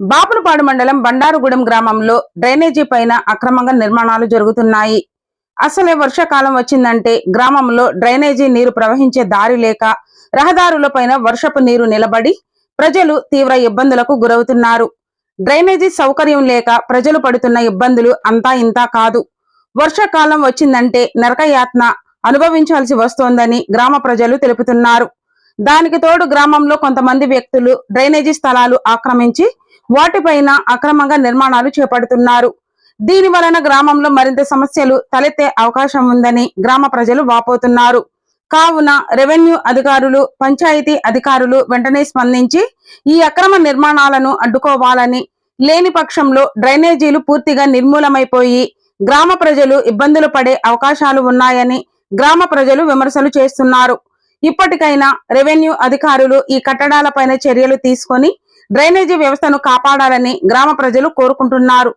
బాపులపాడు మండలం బండారుగూడెం గ్రామంలో డ్రైనేజీ పైన అక్రమంగా నిర్మాణాలు జరుగుతున్నాయి. అసలే వర్షాకాలం వచ్చిందంటే గ్రామంలో డ్రైనేజీ నీరు ప్రవహించే దారి లేక రహదారులపైన వర్షపు నీరు నిలబడి ప్రజలు తీవ్ర ఇబ్బందులకు గురవుతున్నారు. డ్రైనేజీ సౌకర్యం లేక ప్రజలు పడుతున్న ఇబ్బందులు అంతా ఇంతా కాదు. వర్షాకాలం వచ్చిందంటే నరకయాత్న అనుభవించాల్సి వస్తోందని గ్రామ ప్రజలు తెలుపుతున్నారు. దానికి తోడు గ్రామంలో కొంతమంది వ్యక్తులు డ్రైనేజీ స్థలాలు ఆక్రమించి వాటిపైన అక్రమంగా నిర్మాణాలు చేపడుతున్నారు. దీని వలన గ్రామంలో మరింత సమస్యలు తలెత్తే అవకాశం ఉందని గ్రామ ప్రజలు వాపోతున్నారు. కావున రెవెన్యూ అధికారులు పంచాయతీ అధికారులు వెంటనే స్పందించి ఈ అక్రమ నిర్మాణాలను అడ్డుకోవాలని లేని పక్షంలో డ్రైనేజీలు పూర్తిగా నిర్మూలమైపోయి గ్రామ ప్రజలు ఇబ్బందులు పడే అవకాశాలు ఉన్నాయని గ్రామ ప్రజలు విమర్శలు చేస్తున్నారు. ఇప్పటికైనా రెవెన్యూ అధికారులు ఈ కట్టడాలపైన చర్యలు తీసుకొని డ్రైనేజీ వ్యవస్థను కాపాడాలని గ్రామ ప్రజలు కోరుకుంటున్నారు.